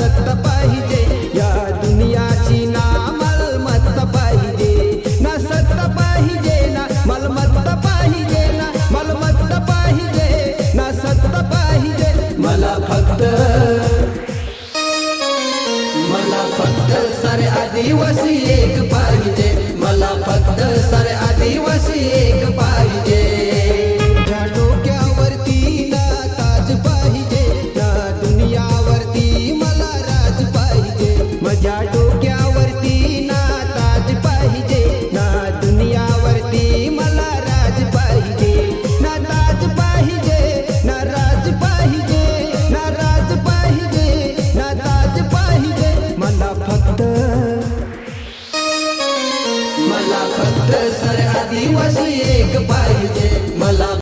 रक्त पाहिजे. या दुनियाची पाहिजे. ना सत्ता पाहिजे ना मलमत्त पाहिजे पाहिजे मला फक्त मला फक्त सारे आदिवासी एक पाहिजे. मला फक्त सरहदी वशी एक पाहिजे मला